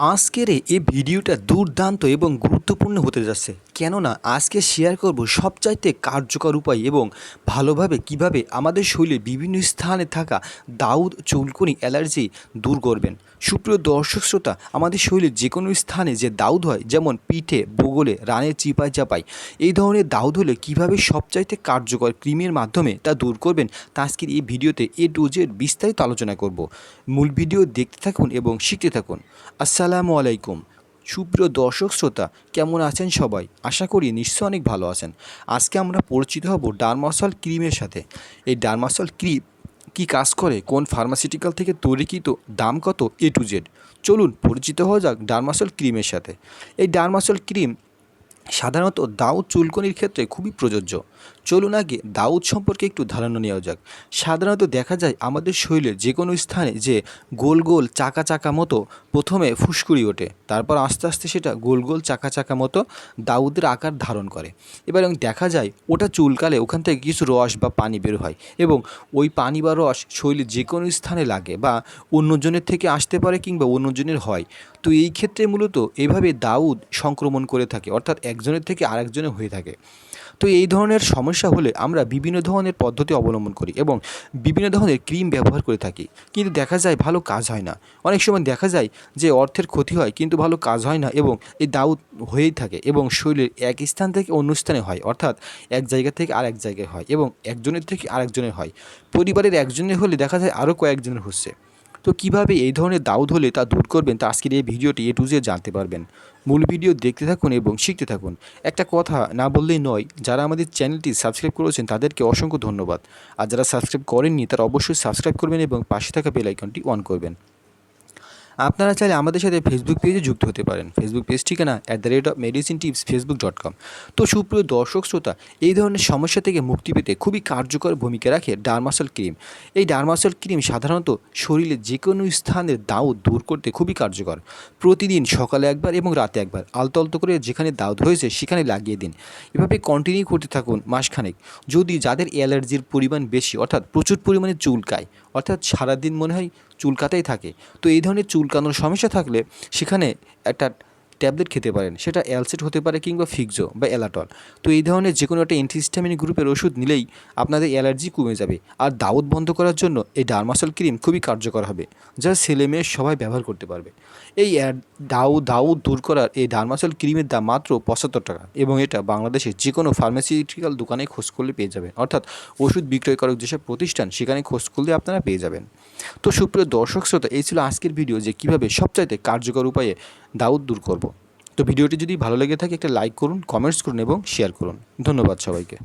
আজকের এই ভিডিওটা দুর্দান্ত এবং গুরুত্বপূর্ণ হতে যাচ্ছে। কেননা আজকে শেয়ার করব সবচাইতে কার্যকর উপায় এবং ভালোভাবে কীভাবে আমাদের শরীরের বিভিন্ন স্থানে থাকা দাউদ চুলকুনি অ্যালার্জি দূর করবেন। সুপ্রিয় দর্শক শ্রোতা, আমাদের শরীরের যে কোনো স্থানে যে দাউদ হয়, যেমন পিঠে, বগলে রানের চিপায় চাপায় এই ধরনের দাউদ হলে কীভাবে সবচাইতে কার্যকর ক্রিমের মাধ্যমে তা দূর করবেন, তা আজকের এই ভিডিওতে এ টু জেড বিস্তারিত আলোচনা করব। মূল ভিডিও দেখতে থাকুন এবং শিখতে থাকুন। আসসালামু আলাইকুম। সুপ্রিয় দর্শক শ্রোতা, কেমন আছেন সবাই? আশা করি নিশ্চয় অনেক ভালো আছেন। আজকে আমরা পরিচিত হব ডারমাসল ক্রিমের সাথে। এই ডারমাসল ক্রিম কি কাজ করে? কোন ফার্মাসিউটিক্যাল থেকে তৈরিকৃত, দাম কত? এ টু জেড চলুন পরিচিত হওয়া যাক ডারমাসল ক্রিমের সাথে। এই ডারমাসল ক্রিম সাধারণত দাউদ চুলকনির ক্ষেত্রে খুবই প্রযোজ্য। চলুন আগে দাউদ সম্পর্কে একটু ধারণা নেওয়া যাক। সাধারণত দেখা যায় আমাদের শরীরের যে কোনো স্থানে যে গোল গোল চাকা চাকা মতো প্রথমে ফুসকুড়ি ওঠে, তারপর আস্তে আস্তে সেটা গোল গোল চাকা চাকা মতো দাউদের আকার ধারণ করে। এবার এবং দেখা যায় ওটা চুলকালে ওখান থেকে কিছু রস বা পানি বের হয় এবং ওই পানি বা রস শরীরের যে কোনো স্থানে লাগে বা অন্যজনের থেকে আসতে পারে কিংবা অন্যজনের হয়। তো এই ক্ষেত্রে মূলত এভাবে দাউদ সংক্রমণ করে থাকে, অর্থাৎ একজনের থেকে আরেকজনের হয়ে থাকে। তো এই ধরনের সমস্যা হলে আমরা বিভিন্ন ধরনের পদ্ধতি অবলম্বন করি এবং বিভিন্ন ধরনের ক্রিম ব্যবহার করে থাকি। কিন্তু দেখা যায় ভালো কাজ হয় না। অনেক সময় দেখা যায় যে অর্থের ক্ষতি হয়, কিন্তু ভালো কাজ হয় না এবং এই দাউদ হয়েই থাকে এবং শরীরের এক স্থান থেকে অন্য স্থানে হয়, অর্থাৎ এক জায়গা থেকে আরেক জায়গায় হয় এবং একজনের থেকে আরেকজনের হয়। পরিবারের একজনের হলে দেখা যায় আরও কয়েকজনের হচ্ছে। তো কীভাবে এই ধরনের দাউদ হলে তা দূর করবেন তা আজকের এই ভিডিওটি এ টু জে জানতে পারবেন। মূল ভিডিও দেখতে থাকুন এবং শিখতে থাকুন। একটা কথা না বললেই নয়, যারা আমাদের চ্যানেলটি সাবস্ক্রাইব করেছেন তাদেরকে অসংখ্য ধন্যবাদ। আর যারা সাবস্ক্রাইব করেননি তারা অবশ্যই সাবস্ক্রাইব করবেন এবং পাশে থাকা বেলাইকনটি অন করবেন। আপনারা চাইলে আমাদের সাথে ফেসবুক পেজে যুক্ত হতে পারেন। ফেসবুক পেজ ঠিকানা at the rate of medicine tips Facebook dot com তো সুপ্রিয় দর্শক, শ্রোতা, এই ধরনের সমস্যা থেকে মুক্তি পেতে খুবই কার্যকর ভূমিকা রাখে ডারমাসল ক্রিম। এই ডারমাসল ক্রিম সাধারণত শরীরে যে কোনো স্থানের দাউদ দূর করতে খুবই কার্যকর। প্রতিদিন সকালে একবার এবং রাতে একবার, আলতো আলতো করে যেখানে দাউদ হয়েছে সেখানে লাগিয়ে দিন। এভাবে কন্টিনিউ করতে থাকুন মাসখানেক। যদি যাদের অ্যালার্জির পরিমাণ বেশি, অর্থাৎ প্রচুর পরিমাণে চুলকায়, অর্থাৎ সারাদিন মনে হয় চুলকাতেই থাকে। তো এই ধরনের চুলকানোর সমস্যা থাকলে সেখানে একটা ট্যাবলেট খেতে পারেন। সেটা অ্যালসেট হতে পারে কিংবা ফিক্সো বা অ্যালাটল। তো এই ধরনের যে কোনো একটা অ্যান্টিহিস্টামিন গ্রুপের ওষুধ নিলেই আপনাদের অ্যালার্জি কমে যাবে। আর দাউদ বন্ধ করার জন্য এই ডারমাসল ক্রিম খুবই কার্যকর হবে, যা ছেলে মেয়ে সবাই ব্যবহার করতে পারবে। এই দাউ দাউদ দূর করার এই ডারমাসল ক্রিমের দাম মাত্র পঁচাত্তর টাকা এবং এটা বাংলাদেশের যে কোনো ফার্মাসিউটিক্যাল দোকানে খোঁজ করলে পেয়ে যাবেন। অর্থাৎ ওষুধ বিক্রয়কারক যেসব প্রতিষ্ঠান, সেখানে খোঁজ করলে আপনারা পেয়ে যাবেন। তো সুপ্রিয় দর্শক, শ্রোতা, এই ছিল আজকের ভিডিও যে কীভাবে সবচাইতে কার্যকর উপায়ে দাউদ দূর করব। তো ভিডিওটি যদি ভালো লেগে থাকে, একটা লাইক করুন কমেন্টস করুন এবং শেয়ার করুন। ধন্যবাদ সবাইকে।